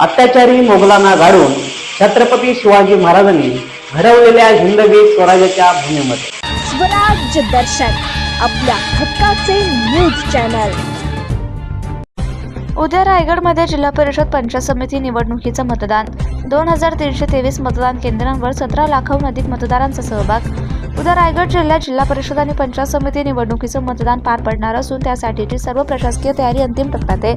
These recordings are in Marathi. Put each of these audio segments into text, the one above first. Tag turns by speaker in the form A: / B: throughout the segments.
A: अत्याचारी मोगलांना गाडून छत्रपती शिवाजी महाराजांनी घडवलेल्या हिंदवी स्वराज्याच्या भूमीमध्ये.
B: स्वराज्य दर्शन आपल्या हक्काचे न्यूज चॅनल.
C: उद्या रायगडमध्ये जिल्हा परिषद पंचायत समिती निवडणुकीचं मतदान. दोन हजार तीनशे तेवीस मतदान केंद्रांवर सतरा लाखाहून अधिक मतदारांचा सहभाग. उद्या रायगड जिल्ह्यात जिल्हा परिषद आणि पंचायत समिती निवडणुकीचं मतदान पार पडणार असून त्यासाठीची सर्व प्रशासकीय तयारी अंतिम टप्प्यात आहे.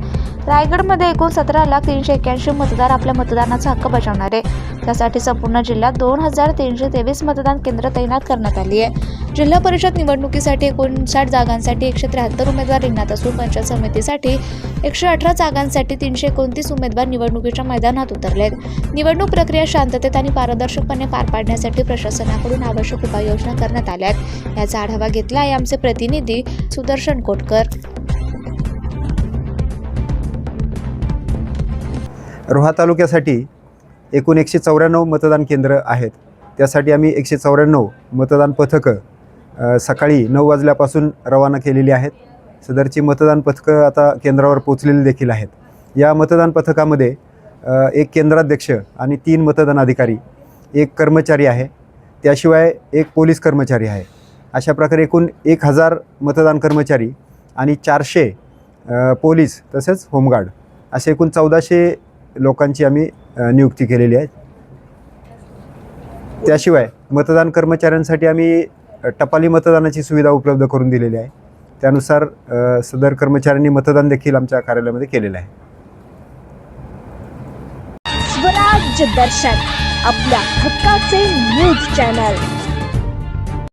C: रायगडमध्ये एकूण सतरा लाख तीनशे एक्क्याऐंशी मतदार आपल्या मतदानाचा हक्क बजावणार आहे. त्यासाठी संपूर्ण जिल्ह्यात दोन हजार तीनशे तेवीस मतदान केंद्र तैनात करण्यात आली आहे. जिल्हा परिषद निवडणुकीसाठी एकोणसाठ जागांसाठी एकशे त्र्याहत्तर उमेदवार रिंगणात असून पंचायत समितीसाठी एकशे अठरा जागांसाठी तीनशे एकोणतीस उमेदवार निवडणुकीच्या मैदानात उतरलेत. निवडणूक प्रक्रिया शांततेत आणि पारदर्शकपणे पार पाडण्यासाठी प्रशासनाकडून आवश्यक उपाययोजना करण्यात आल्या आहेत याचा आढावा घेतला आहे आमचे प्रतिनिधी सुदर्शन कोटकर.
D: रोहा तालुक्यासाठी एकूण एकशे चौऱ्याण्णव मतदान केंद्र आहेत. त्यासाठी आम्ही एकशे चौऱ्याण्णव मतदान पथकं सकाळी नऊ वाजल्यापासून रवाना केलेली आहेत. सदरची मतदान पथकं आता केंद्रावर पोचलेली देखील आहेत. या मतदान पथकामध्ये एक केंद्राध्यक्ष आणि तीन मतदान अधिकारी एक कर्मचारी आहे. त्याशिवाय एक पोलीस कर्मचारी आहे. अशा प्रकारे एकूण एक हजार मतदान कर्मचारी आणि चारशे पोलीस तसेच होमगार्ड असे एकूण चौदाशे लोकांची आम्ही नियुक्ती केलेली आहे. त्याशिवाय मतदान कर्मचाऱ्यांसाठी आम्ही टपाली मतदानाची सुविधा उपलब्ध करून दिलेली आहे. त्यानुसार सदर कर्मचाऱ्यांनी मतदान देखील आमच्या कार्यालयामध्ये केलेलं आहे.
B: स्वराज्य दर्शन आपल्या हक्काचे न्यूज चॅनल